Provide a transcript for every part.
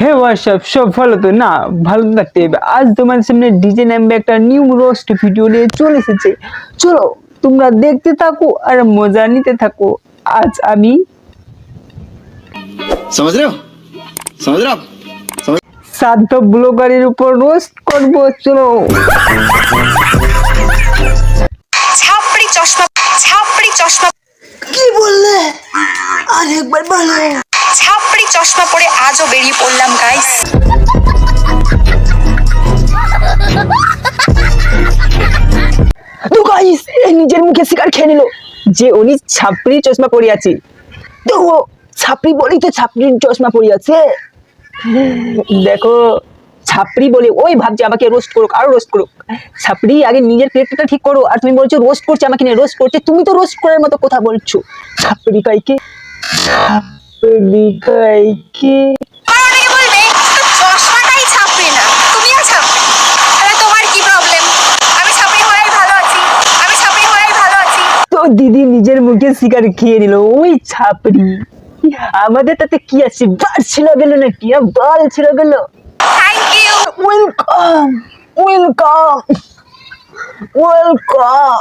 হে WhatsApp সব ভালো তো। না ভালো থাকতে হবে। আজ তোমার সামনে ডিজে নামবে একটা নিউ রোস্ট ভিডিও নিয়ে চলে এসেছে। চলো তোমরা দেখতে থাকো আর মজা নিতে থাকো। আজ আমি সাধ্য ব্লগারের উপর রোস্ট করব চলো। চশমা চশমা। কি বললে? আরেকবার বলো। চশমা পরে আজও বেরিয়ে পড়লাম গাইস তো গাইস এই নিজের মুখে শিকার খেয়ে নিল। যে উনি ছাপড়ি চশমা পরে আছে। তো ছাপড়ি বলি তো ছাপড়ির চশমা পরি আছে। দেখো, ছাপড়ি বলে, ওই ভাবছে আমাকে রোস্ট করুক, আরও রোস্ট করুক। ছাপড়ি, আগে নিজের ক্যারেক্টারটা ঠিক করো, আর তুমি বলছো রোস্ট করছে আমাকে নিয়ে রোস্ট করছে, তুমি তো রোস্ট করার মতো কথা বলছো। ছাপড়ি কাইকে? ছাপড়ি কাইকে আমার অনেকে বলবে তো চশমাটাই ছাপড়ি না। তুমিও ছাপড়ি তাহলে তোমার কি প্রবলেম আমি ছাপড়ি হওয়াই ভালো আছি। আমি ছাপড়ি হওয়াই ভালো আছি। তো দিদি নিজের মুখে শিকার খেয়ে নিল। ওই ছাপড়ি। আমাদের তাতে কি আছে? বাল ছিল গেল নাকি? বাল ছিল গেল। Thank you welcome welcome welcome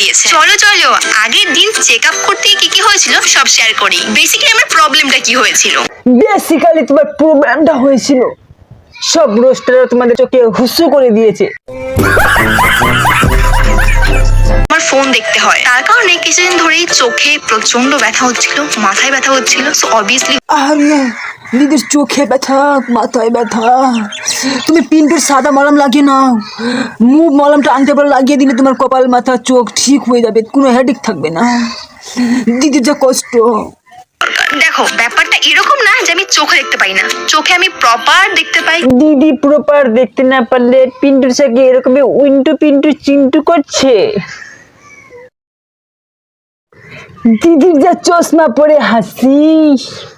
দিয়েছে। চলো চলো। আগের দিন চেক আপ করতে কি কি হয়েছিল? সব শেয়ার করি। বেসিক্যালি আমার প্রবলেমটা কি হয়েছিল? বেসিক্যালি তোমার প্রোগ্রামটা হয়েছিল। সব রোস্টাররা তোমাদের চোখে হুসু করে দিয়েছে। আমার ফোন দেখতে হয়। তার কারণে কিছুদিন ধরেই চোখে প্রচণ্ড ব্যথা হচ্ছিল মাথায় ব্যথা হচ্ছিল। সো অবভিয়াসলি আরে দিদির চোখে ব্যথা মাথায় ব্যথা। তুমি পিন্টুর সাদা মলম লাগিয়ে নাও। মুভ মলমটা আনতে পারে লাগিয়ে দিলে তোমার কপাল মাথা চোখ ঠিক হয়ে যাবে। কোনো হেডেক থাকবে না। দিদির যা কষ্ট। দেখো ব্যাপারটা এরকম না যে আমি চোখে দেখতে পাই না। চোখে আমি প্রপার দেখতে পাই। দিদি প্রপার দেখতে না পারলে পিন্টুর সাথে এরকমই উইন্টু পিন্টু চিন্টু করছে। দিদির যা চশমা পরে হাসি।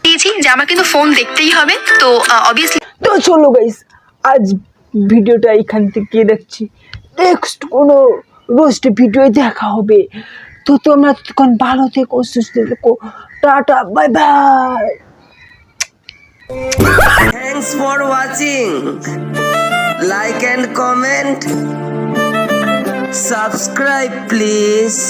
দিয়েছি যে আমার কিন্তু ফোন দেখতেই হবে তো অবভিয়াসলি তো চলো গাইস আজ ভিডিওটা এখান থেকে দেখছি। নেক্সট কোনো রোস্ট ভিডিও দেখা হবে। তো তোমরা তখন ভালো থেকো সুস্থ থেকো tata bye bye Thanks for watching. Like and comment. Subscribe please.